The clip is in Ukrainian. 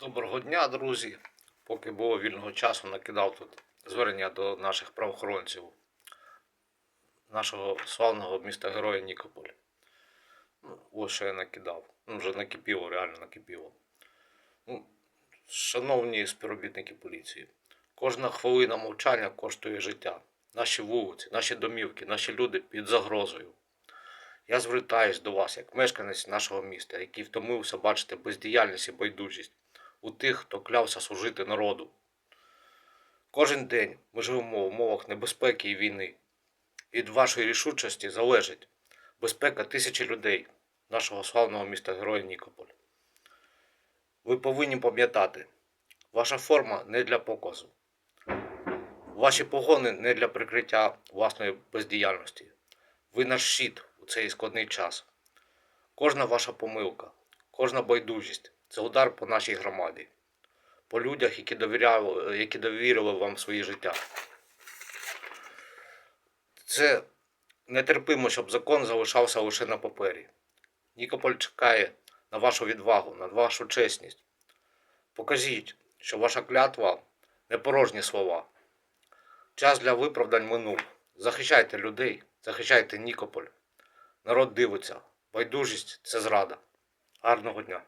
Доброго дня, друзі. Поки було вільного часу, накидав тут звернення до наших правоохоронців нашого славного міста Героя Нікополь. Ну, ось що я накидав. Ну, вже накипіло, реально накипіло. Ну, шановні співробітники поліції, кожна хвилина мовчання коштує життя. Наші вулиці, наші домівки, наші люди під загрозою. Я звертаюсь до вас, як мешканець нашого міста, який втомився бачити бездіяльність і байдужість у тих, хто клявся служити народу. Кожен день ми живемо в умовах небезпеки і війни. Від вашої рішучості залежить безпека тисячі людей нашого славного міста Героя Нікополь. Ви повинні пам'ятати, ваша форма не для показу. Ваші погони не для прикриття власної бездіяльності. Ви наш щит у цей складний час. Кожна ваша помилка, кожна байдужість це удар по нашій громаді, по людях, які довіряли, які довірили вам своє життя. Це нетерпимо, щоб закон залишався лише на папері. Нікополь чекає на вашу відвагу, на вашу чесність. Покажіть, що ваша клятва не порожні слова. Час для виправдань минув. Захищайте людей, захищайте Нікополь. Народ дивиться. Байдужість це зрада. Гарного дня.